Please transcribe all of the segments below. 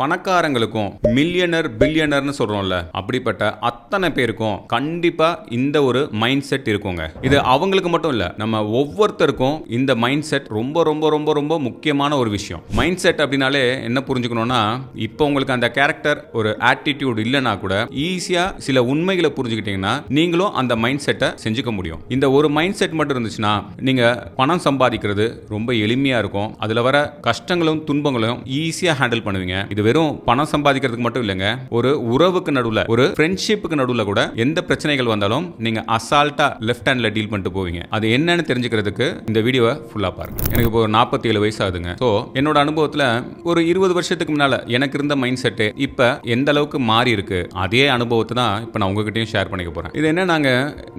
பணக்காரங்களுக்கும் millionaire பில்லியனர்னு சொல்றோம்ல அப்படிப்பட்ட அத்தனை பேருக்கும் கண்டிப்பா இந்த ஒரு மைண்ட் செட் இருக்குங்க. இது அவங்களுக்கு மட்டும் இல்ல நம்ம ஒவ்வொருத்தருக்கும் இந்த மைண்ட் செட் ரொம்ப ரொம்ப ரொம்ப ரொம்ப முக்கியமான ஒரு விஷயம். மைண்ட் செட் அப்படின்னாலே என்ன புரிஞ்சுக்கணும்னா இப்போ உங்களுக்கு அந்த கேரக்டர் ஒரு ஆட்டிடியூட் இல்லைன்னா கூட ஈஸியா சில உண்மைகளை புரிஞ்சுக்கிட்டீங்கன்னா நீங்களும் அந்த மைண்ட் செட்டை செஞ்சுக்க முடியும். இந்த ஒரு மைண்ட் செட் மட்டும் இருந்துச்சுன்னா நீங்க பணம் சம்பாதிக்கிறது ரொம்ப எளிமையா இருக்கும். அதுல வர கஷ்டங்களும் துன்பங்களும் ஈஸியா ஹேண்டில் பண்ணுவீங்க. இது வெறும் பணம் சம்பாதிக்கிறதுக்கு மட்டும் இல்லைங்க. ஒரு உறவுக்கு நடுவில் ஒரு ஃப்ரெண்ட்ஷிப்புக்கு நடுவில் கூட எந்த பிரச்சனைகள் வந்தாலும் நீங்க அசால்ட்டா லெஃப்ட் ஹேண்ட்ல டீல் பண்ணிட்டு போவீங்க. அது என்னன்னு தெரிஞ்சுக்கிறதுக்கு இந்த வீடியோவை ஃபுல்லா பாருங்க. எனக்கு இப்போ நாற்பத்தி ஏழு வயசு ஆகுதுங்க. ஸோ என்னோட அனுபவத்தில் ஒரு இருபது வருஷத்துக்கு முன்னால எனக்கு இருந்த மைண்ட் செட்டு இப்போ எந்த அளவுக்கு மாறி இருக்கு அதே அனுபவத்தை தான் இப்போ நான் உங்ககிட்டயும் ஷேர் பண்ணிக்க போறேன். இது என்ன நாங்க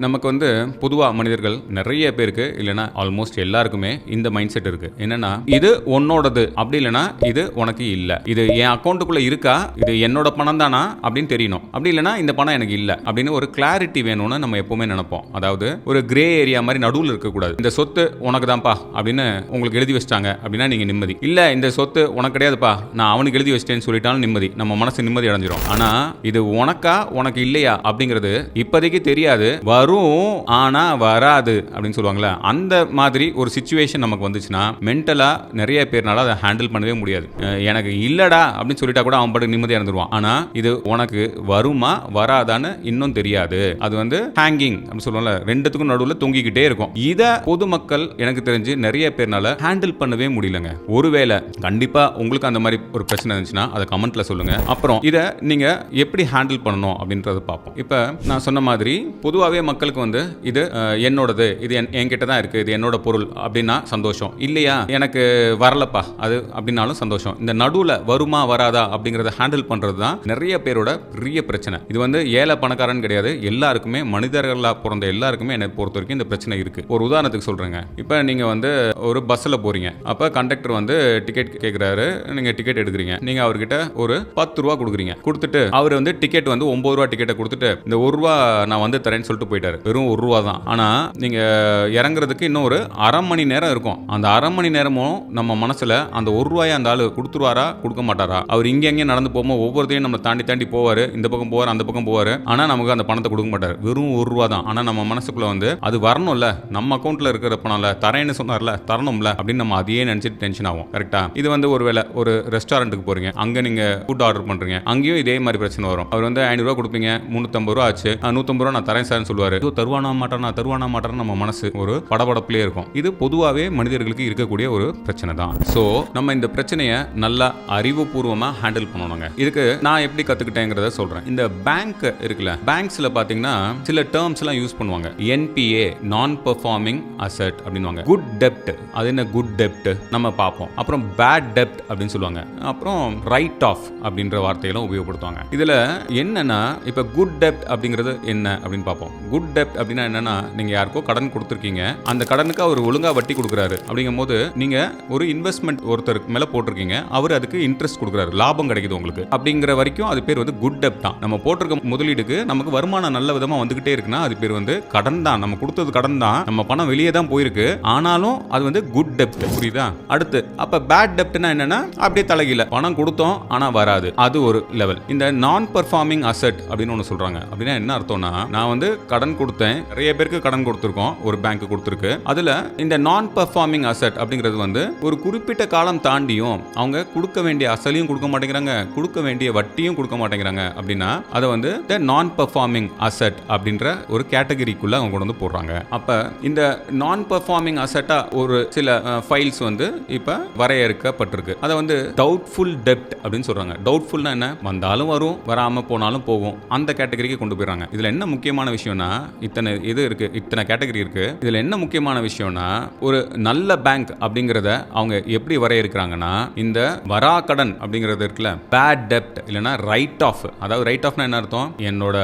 நமக்கு வந்து பொதுவா மனிதர்கள் நிறைய பேருக்கு இல்லைன்னா ஆல்மோஸ்ட் எல்லாருக்குமே இந்த மைண்ட் செட் இருக்கு. என்னன்னா இது உன்னோடது. அப்படி இல்லைன்னா இது உனக்கு இல்லை. இது என் அக்கௌண்ட்டுக்குள்ள இருக்கா? இது என்னோட பணம் தானா அப்படின்னு தெரியணும். அப்படி இல்லைன்னா இந்த பணம் எனக்கு இல்லை. அப்படின்னு ஒரு கிளாரிட்டி வேணும்னு நம்ம எப்பவுமே நினைப்போம். அதாவது ஒரு கிரே ஏரியா மாதிரி நடுவில் இருக்கக்கூடாது. இந்த சொத்து உனக்கு தான்ப்பா அப்படின்னு உங்களுக்கு எழுதி வச்சிட்டாங்க அப்படின்னா நீங்க நிம்மதி. இல்ல இந்த சொத்து உனக்கு கிடையாதுப்பா. நான் அவனுக்கு எழுதி வச்சிட்டேன்னு சொல்லிட்டாலும் நிம்மதி. நம்ம மனசு நிம்மதி அடைஞ்சிரும். ஆனா இது உனக்கா உனக்கு இல்லையா அப்படிங்கிறது இப்போதைக்கு தெரியாது. வரும் ஆனா வராது அப்படின்னு சொல்லுவாங்கல்ல. அந்த மாதிரி ஒரு சுச்சுவேஷன் நமக்கு வந்துச்சுன்னா மென்டலா நிறைய பேர்னால அதை ஹேண்டில் பண்ணவே முடியாது. எனக்கு இல்லடா அப்படின்னு சொல்லிட்டா கூட அவன் பாட்டுக்கு நிம்மதியா இருந்துருவான். ஆனா இது உனக்கு வருமா வராதான்னு இன்னும் தெரியாது. அது வந்து ஹேங்கிங் அப்படின்னு சொல்லுவோம்ல ரெண்டுத்துக்கும் நடுவில் தொங்கிக்கிட்டே இருக்கும். இதை பொதுமக்கள் எனக்கு தெரிஞ்சு நிறைய பேர்னால ஹேண்டில் பண்ணவே முடியலங்க. ஒருவேளை கண்டிப்பா உங்களுக்கு அந்த மாதிரி ஒரு பிரச்சனை இருந்துச்சுன்னா அதை கமெண்ட்ல சொல்லுங்க. அப்புறம் இதை நீங்க எப்படி ஹேண்டில் பண்ணணும் அப்படின்றத பார்ப்போம். இப்போ நான் சொன்ன மாதிரி பொதுவாகவே மக்களுக்கு வந்து இது என்னோடது இது என் என்கிட்ட தான் இருக்கு இது என்னோட பொருள் அப்படின்னா சந்தோஷம். இல்லையா? எனக்கு வரலப்பா அது அப்படின்னாலும் சந்தோஷம். இந்த நடுவில் வருமா வராதா அப்படிங்கிறத ஹேண்டில் பண்ணுறது தான் நிறைய பேரோட பெரிய பிரச்சனை. இது வந்து ஏழை பணக்காரன் கிடையாது. எல்லாருக்குமே மனிதர்களாக பிறந்த எல்லாருக்குமே என்னை பொறுத்த வரைக்கும் இந்த பிரச்சனை இருக்கு. ஒரு உதாரணத்துக்கு சொல்றேங்க. இப்போ நீங்க வந்து ஒரு பஸ்ஸில் போறீங்க. அப்போ கண்டக்டர் வந்து டிக்கெட் கேட்குறாரு நீங்க டிக்கெட் எடுக்கிறீங்க. நீங்க அவர்கிட்ட ஒரு பத்து ரூபா கொடுக்குறீங்க. கொடுத்துட்டு அவர் வந்து டிக்கெட் வந்து ஒன்பது ரூபா டிக்கெட்டை கொடுத்துட்டு இந்த ஒரு ரூபா நான் வந்து தரேன்னு சொல்லிட்டு போயிட்டாரு. வெறும் ஒரு ரூபா தான். ஆனா நீங்க இறங்குறதுக்கு இன்னும் ஒரு அரை மணி நேரம் இருக்கும். அந்த அரை மணி நேரமும் நம்ம மனசுல அந்த ஒரு ரூபாயை அந்த ஆளு கொடுத்துருவாரா? கொடுக்க மாட்டாரா? அவர் இங்கே எங்கே நடந்து போகும்போது ஒவ்வொருத்தையும் நம்ம தாண்டி தாண்டி போவார். இந்த பக்கம் போவார் அந்த பக்கம் போவார். ஆனால் நமக்கு அந்த பணத்தை கொடுக்க மாட்டார். வெறும் ஒரு ரூபா தான். ஆனால் நம்ம மனசுக்குள்ளே வந்து அது வரணும்ல. நம்ம அக்கௌண்ட்ல இருக்கிற பணம்ல தரேன்னு சொன்னார்ல தரணும்ல அப்படின்னு நம்ம அதையே நினச்சிட்டு டென்ஷன் ஆகும் கரெக்டா இது வந்து ஒருவேளை ஒரு ரெஸ்டாரண்ட்டுக்கு போகிறீங்க அங்கே நீங்கள் ஃபுட் ஆர்டர் பண்ணுறீங்க அங்கேயும் இதே மாதிரி பிரச்சனை வரும். அவர் வந்து ஐநூறுரூவா கொடுப்பீங்க முந்நூற்றம்பது ரூபா ஆச்சு. "ஆ, ரூபா நான் தரேன் சார்னு சொல்லுவார். இது தருவானா மாட்டானா தருவானா மாட்டானா நம்ம மனசு ஒரு படபடப்புலேயே இருக்கும். இது பொதுவாகவே மனிதர்களுக்கு இருக்கக்கூடிய ஒரு பிரச்சனை தான். ஸோ நம்ம இந்த பிரச்சனையை நல்லா அறிவுபூர்வமாக ஹேண்டில் பண்ணணுங்க. இதுக்கு நான் எப்படி கற்றுக்கிட்டேங்கிறத சொல்கிறேன் இந்த பேங்க் இருக்குல்ல பேங்க்ஸில் பார்த்தீங்கன்னா சில டேர்ம்ஸ் எல்லாம் யூஸ் பண்ணுவாங்க. என்பிஏ நான் பெர்ஃபார்மிங் அசட் அப்படின்வாங்க குட் டெப்ட் அது என்ன குட் டெப்ட் நம்ம பார்ப்போம். அப்புறம் பேட் டெப்ட் அப்படின்னு சொல்லுவாங்க. அப்புறம் ரைட் ஆஃப் அப்படின்ற வார்த்தையெல்லாம் உபயோகப்படுத்துவாங்க. இதில் என்னன்னா இப்போ குட் டெப்ட் அப்படிங்கிறது என்ன அப்படின்னு பார்ப்போம். குட் டெப்ட் அப்படின்னா என்னன்னா நீங்கள் யாருக்கோ கடன் கொடுத்துருக்கீங்க. அந்த கடனுக்கு அவர் ஒழுங்காக வட்டி கொடுக்குறாரு. அப்படிங்கும் போது நீங்கள் ஒரு இன்வெஸ்ட்மெண்ட் ஒருத்தருக்கு மேலே போட்டிருக்கீங்க. அவர் அதுக்கு இன்ட்ரெஸ்ட் கொடுக்குறாரு. லாபம் கிடைக்குது உங்களுக்கு. அப்படிங்கிற வரைக்கும் அது பேர் வந்து குட் டெப் தான். நம்ம போட்டிருக்க முதலீடுக்கு நமக்கு வருமானம் நல்ல விதமாக வந்துகிட்டே இருக்குன்னா அது பேர் வந்து கடன் தான். நம்ம கொடுத்தது கடன் தான். நம்ம பணம் வெளியே தான் போயிருக்கு. ஆனாலும் அது வந்து குட் டெப்ட் புரியுதா? அடுத்து அப்ப பேட் டெப்ட்னா என்னன்னா அப்படியே தலைகீழ. பணம் கொடுத்தோம் ஆனா வராது. அது ஒரு லெவல் இந்த நான் பர்ஃபார்மிங் அசெட் அப்படின்னு ஒன்று சொல்றாங்க. அப்படின்னா என்ன அர்த்தம்னா நான் வந்து கடன் கொடுத்தேன். நிறைய பேருக்கு கடன் கொடுத்துருக்கோம். ஒரு பேங்க் கொடுத்துருக்கு. அதுல இந்த நான் பர்ஃபார்மிங் அசெட் அப்படிங்கிறது வந்து ஒரு குறிப்பிட்ட காலம் தாண்டியும் அவங்க கொடுக்க வேண்டிய அசலையும் கொடுக்க மாட்டேங்கிறாங்க கொடுக்க வேண்டிய வட்டியும் கொடுக்க மாட்டேங்கிறாங்க அப்படின்னா அதை வந்து த நான் பெர்ஃபார்மிங் அசெட் அப்படின்ற ஒரு கேட்டகரிக்குள்ள அவங்க கொண்டு வந்து போடுறாங்க. அப்ப இந்த நான் பெர்ஃபார்மிங் அசெட்டா ஒரு சில ஃபைல்ஸ் வந்து இப்ப வரையறுக்கப்பட்டிருக்கு. அதை வந்து டவுட்ஃபுல் டெப்ட் அப்படின்னு சொல்றாங்க. டவுட்ஃபுல்னா என்ன? வந்தாலும் வரும் வராம போனாலும் போகும். அந்த கேட்டகரிக்கு கொண்டு போயிடுறாங்க. இதுல என்ன முக்கியமான விஷயம்னா இத்தனை இது இருக்கு இத்தனை கேட்டகரி இருக்கு. இதுல என்ன முக்கியமான விஷயம்னா ஒரு நல்ல பேங்க் அப்படிங்கிறத அவங்க எப்படி வரையறுக்கிறாங்கன்னா இந்த வரா கடன் அப்படிங்கிறது இருக்குல்ல. பேட் டெப்ட் இல்லைன்னா ரைட் ஆஃப் அதாவது ரைட் ஆஃப்னா என்ன அர்த்தம்? என்னோட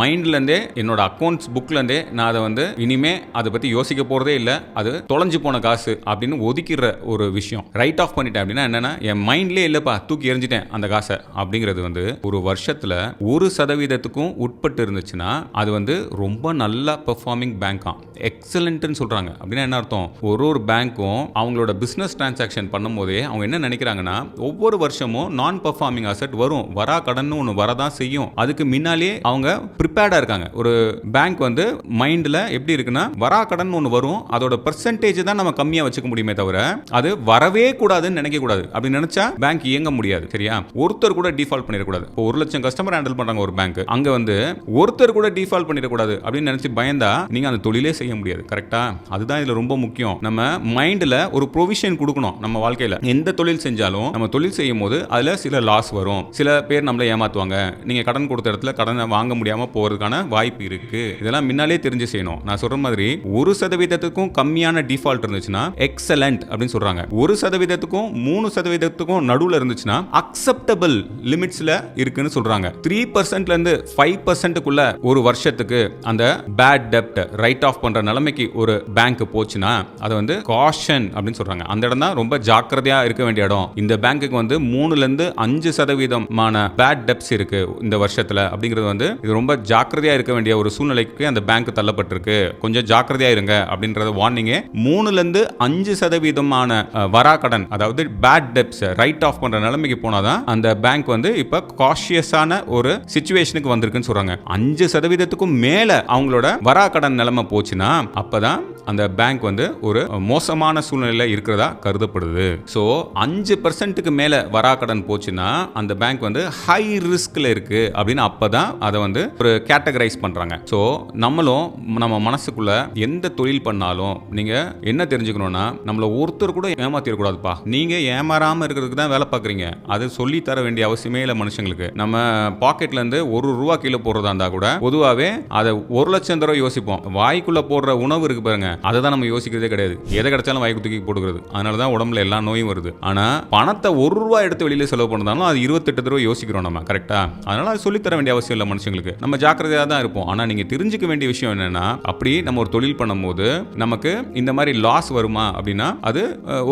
மைண்ட்லேருந்தே என்னோட அக்கௌண்ட்ஸ் புக்லேருந்தே நான் அதை வந்து இனிமே அதை பற்றி யோசிக்க போகிறதே இல்லை. அது தொலைஞ்சு போன காசு அப்படின்னு ஒதுக்கிற ஒரு விஷயம். ரைட் ஆஃப் பண்ணிட்டேன் அப்படின்னா என்னன்னா என் மைண்ட்லேயே இல்லப்பா தூக்கி எரிஞ்சிட்டேன் அந்த காசை அப்படிங்கிறது வந்து ஒரு வருஷத்தில் ஒரு சதவீதத்துக்கும் உட்பட்டு இருந்துச்சுன்னா அது வந்து ரொம்ப நல்லா பெர்ஃபார்மிங் பேங்காம் எக்ஸலண்ட்டுன்னு சொல்கிறாங்க அப்படின்னா என்ன அர்த்தம்? ஒரு ஒரு பேங்க்கும் அவங்களோட பிஸ்னஸ் டிரான்சாக்ஷன் பண்ணும்போதே அவங்க என்ன நினைக்கிறாங்கன்னா ஒவ்வொரு வருஷமும் என்னமோ நான் பர்ஃபார்மிங் அசெட் வரும். வரா கடன் ஒன்று வரதான் செய்யும். அதுக்கு முன்னாலே அவங்க ப்ரிப்பேர்டாக இருக்காங்க. ஒரு பேங்க் வந்து மைண்டில் எப்படி இருக்குன்னா வரா கடன் ஒன்று வரும். அதோட பர்சன்டேஜ் தான் நம்ம கம்மியாக வச்சுக்க முடியுமே தவிர அது வரவே கூடாதுன்னு நினைக்க கூடாது. அப்படி நினைச்சா பேங்க் இயங்க முடியாது சரியா? ஒருத்தர் கூட டிஃபால்ட் பண்ணிடக்கூடாது இப்போ ஒரு லட்சம் கஸ்டமர் ஹேண்டில் பண்ணுறாங்க ஒரு பேங்க் அங்கே வந்து ஒருத்தர் கூட டிஃபால்ட் பண்ணிடக்கூடாது அப்படின்னு நினச்சி பயந்தா நீங்கள் அந்த தொழிலே செய்ய முடியாது. கரெக்டா அதுதான் இதில் ரொம்ப முக்கியம். நம்ம மைண்டில் ஒரு ப்ரொவிஷன் கொடுக்கணும் நம்ம வாழ்க்கையில். எந்த தொழில் செஞ்சாலும் நம்ம தொழில் செய்யும் போது அதுல சில லாஸ் வரும். சில பேர் நம்மளை ஏமாத்துவாங்க. நீங்க கடன் கொடுத்த இடத்துல கடனை வாங்க முடியாம போறதுக்கான வாய்ப்பு இருக்கு. இதெல்லாம் முன்னாலே தெரிஞ்சு செய்யணும். நான் சொல்ற மாதிரி ஒரு சதவீதத்துக்கும் கம்மியான டிஃபால்ட் இருந்துச்சுன்னா எக்ஸலண்ட் அப்படின்னு சொல்றாங்க. ஒரு சதவீதத்துக்கும் மூணு சதவீதத்துக்கும் நடுவில் இருந்துச்சுன்னா அக்செப்டபிள் லிமிட்ஸ்ல இருக்குன்னு சொல்றாங்க. த்ரீ பர்சன்ட்ல இருந்து ஃபைவ் பர்சன்ட்டுக்குள்ள ஒரு வருஷத்துக்கு அந்த பேட் டெப்ட் ரைட் ஆஃப் பண்ற நிலைமைக்கு ஒரு பேங்க் போச்சுன்னா அதை வந்து காஷன் அப்படின்னு சொல்றாங்க. அந்த இடம் தான் ரொம்ப ஜாக்கிரதையா இருக்க வேண்டிய இடம். இந்த பேங்க்குக்கு வந்து மூணு மூணுலேருந்து அஞ்சு சதவீதமான பேட் டெப்ஸ் இருக்கு இந்த வருஷத்தில். அப்படிங்கிறது வந்து இது ரொம்ப ஜாக்கிரதையாக இருக்க வேண்டிய ஒரு சூழ்நிலைக்கு அந்த பேங்க் தள்ளப்பட்டிருக்கு. கொஞ்சம் ஜாக்கிரதையாக இருங்க அப்படின்றத வார்னிங்கே மூணுலேருந்து அஞ்சு சதவீதமான வரா கடன் அதாவது பேட் டெப்ஸ் ரைட் ஆஃப் பண்ணுற நிலைமைக்கு போனாதான் அந்த பேங்க் வந்து இப்போ காஷியஸான ஒரு சுச்சுவேஷனுக்கு வந்திருக்குன்னு சொல்கிறாங்க அஞ்சு சதவீதத்துக்கும் மேலே அவங்களோட வரா கடன் நிலைமை போச்சுன்னா அப்போதான் அந்த பேங்க் வந்து ஒரு மோசமான சூழ்நிலையில் இருக்கிறதா கருதப்படுது. ஸோ அஞ்சு பர்சன்ட்டுக்கு மேலே வரா கடன் போச்சுன்னா அந்த பேங்க் வந்து ஹை ரிஸ்கில் இருக்கு அப்படின்னு அப்பதான் அதை வந்து ஒரு கேட்டகரைஸ் பண்ணுறாங்க ஸோ நம்மளும் நம்ம மனசுக்குள்ள எந்த தொழில் பண்ணாலும் நீங்கள் என்ன தெரிஞ்சுக்கணும்னா நம்மளை ஒருத்தர் கூட ஏமாத்திடக்கூடாதுப்பா. நீங்கள் ஏமாறாமல் இருக்கிறதுக்கு தான் வேலை பார்க்குறீங்க. அது சொல்லி தர வேண்டிய அவசியமே இல்லை மனுஷங்களுக்கு. நம்ம பாக்கெட்ல இருந்து ஒரு ரூபா கீழே போடுறதா இருந்தால் கூட பொதுவாகவே அதை ஒரு லட்சம் தடவை யோசிப்போம். வாய்க்குள்ளே போடுற உணவு இருக்கு பாருங்க அதை தான் நம்ம யோசிக்கிறதே கிடையாது. எதை கிடைச்சாலும் வாய்க்கு தூக்கி போட்டுக்கிறது. அதனால தான் உடம்புல எல்லா நோயும் வருது. ஆனால் பணத்தை ஒரு ரூபா எடுத்து வெளியில செலவு பண்ணதாலும் அது இருபத்தெட்டு தடவை யோசிக்கிறோம் நம்ம கரெக்டாக அதனால் அது சொல்லித்தர தர வேண்டிய அவசியம் இல்லை மனுஷங்களுக்கு. நம்ம ஜாக்கிரதையாக தான் இருப்போம். ஆனால் நீங்கள் தெரிஞ்சுக்க வேண்டிய விஷயம் என்னென்னா அப்படி நம்ம ஒரு தொழில் பண்ணும்போது நமக்கு இந்த மாதிரி லாஸ் வருமா அப்படின்னா அது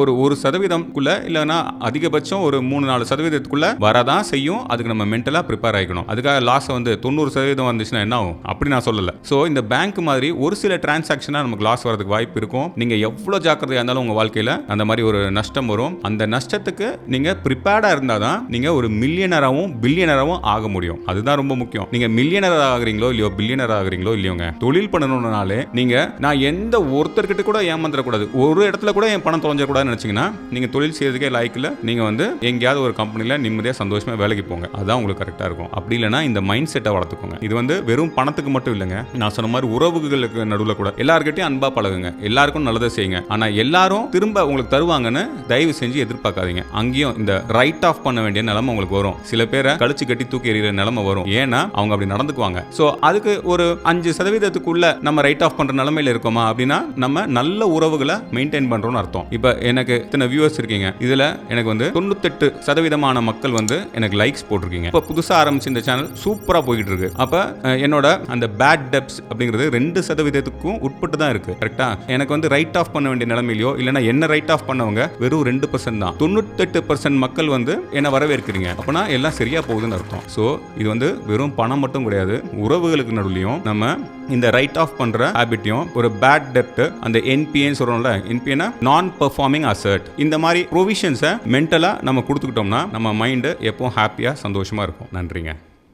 ஒரு ஒரு சதவீதம்குள்ள இல்லைன்னா அதிகபட்சம் ஒரு மூணு நாலு சதவீதத்துக்குள்ள வரதான் செய்யும். அதுக்கு நம்ம மென்டலாக ப்ரிப்பேர் ஆகிக்கணும். அதுக்காக லாஸ் வந்து தொண்ணூறு சதவீதம் வந்துச்சுன்னா என்ன ஆகும்? அப்படி நான் சொல்லலை. ஸோ இந்த பேங்க் மாதிரி ஒரு சில டிரான்சாக்ஷனாக நமக்கு லாஸ் வரதுக்கு வாய்ப்பு இருக்கும். நீங்கள் எவ்வளோ ஜாக்கிரதையாக இருந்தாலும் உங்கள் வாழ்க்கையில் அந்த மாதிரி ஒரு நஷ்டம் வரும். அந்த நஷ்டத்துக்கு நீங்கள் ப்ரிப்பேர்டாக இருந்தால் தான் நீங்கள் ஒரு மில்லியனராகவும் பில்லியனராகவும் ஆக முடியும். அதுதான் ரொம்ப முக்கியம். நீங்கள் மில்லியனர் ஆகிறீங்களோ இல்லையோ பில்லியனர் ஆகுறீங்களோ இல்லையோங்க தொழில் பண்ணணும்னாலே நீங்கள் நான் எந்த ஒருத்தர்கிட்ட கூட ஏமாந்துடக்கூடாது. ஒரு இடத்துல கூட என் பணம் தொலைஞ்சக்கூடாதுன்னு நினச்சிங்கன்னா நீங்கள் தொழில் செய்யறதுக்கே லாய்க்கில் நீங்கள் வந்து எங்கேயாவது ஒரு கம்பெனியில் நிம்மதியாக சந்தோஷமாக வேலைக்கு போங்க. அதுதான் உங்களுக்கு கரெக்டாக இருக்கும். அப்படி இல்லைன்னா இந்த மைண்ட் செட்டை வளர்த்துக்கோங்க. இது வந்து வெறும் பணத்துக்கு மட்டும் இல்லைங்க. நான் சொன்ன மாதிரி உறவுகளுக்கு நடுவில் கூட எல்லாருக்கிட்டையும் அன்பா பழகுங்க. எல்லாருக்கும் நல்லதை செய்யுங்க. ஆனால் எல்லாரும் திரும்ப உங்களுக்கு தருவாங்கன்னு தயவு செஞ்சு எதிர்பார்க்காதீங்க. அங்கேயும் இந்த ரைட் ஆஃப் பண்ண வேண்டிய நிலைமை உங்களுக்கு வரும். சில பேரை கழிச்சு கட்டி தூக்கி எறிகிற நிலைமை வரும். ஏன்னா அவங்க அப்படி நடந்துக்குவாங்க. ஸோ அதுக்கு ஒரு அஞ்சு சதவீதத்துக்குள்ள நம்ம ரைட் ஆஃப் பண்ற நிலைமையில இருக்கோமா அப்படின்னா நம்ம நல்ல உறவுகளை மெயின்டைன் பண்றோம்னு அர்த்தம். இப்போ எனக்கு இத்தனை வியூவர்ஸ் இருக்கீங்க. இதுல எனக்கு வந்து தொண்ணூத்தெட்டு சதவீதமான மக்கள் வந்து எனக்கு லைக்ஸ் போட்டிருக்கீங்க. இப்போ புதுசாக ஆரம்பிச்ச இந்த சேனல் சூப்பரா போயிட்டு இருக்கு அப்ப என்னோட அந்த பேட் டெப்ஸ் அப்படிங்கிறது ரெண்டு சதவீதத்துக்கும் உட்பட்டு தான் இருக்கு. கரெக்டா எனக்கு வந்து ரைட் ஆஃப் பண்ண வேண்டிய நிலைமையிலோ இல்லைன்னா என்ன ரைட் ஆஃப் பண்ணவங்க வெறும் ரெண்டு பர்சன்ட் தான். தொண்ணூத்தெட்டு பர்சன்ட் மக்கள் வந்து என்னை வரவேற்கிறீங்க. அப்பனா எல்லாம் சரியா போகுதுன்னு அர்த்தம். ஸோ இது வந்து வெறும் பணம் மட்டும் கிடையாது. உறவுகளுக்கு நடுவுலையும் நம்ம இந்த ரைட் ஆஃப் பண்ற ஹேபிட்டையும் ஒரு பேட் டெப்ட் அந்த என்பிஏன்னு சொல்றோம்ல என்பிஏனா நான் பெர்ஃபார்மிங் அசர்ட் இந்த மாதிரி ப்ரொவிஷன்ஸை மென்டலாக நம்ம கொடுத்துக்கிட்டோம்னா நம்ம மைண்டு எப்பவும் ஹாப்பியாக சந்தோஷமா இருக்கும். நன்றிங்க.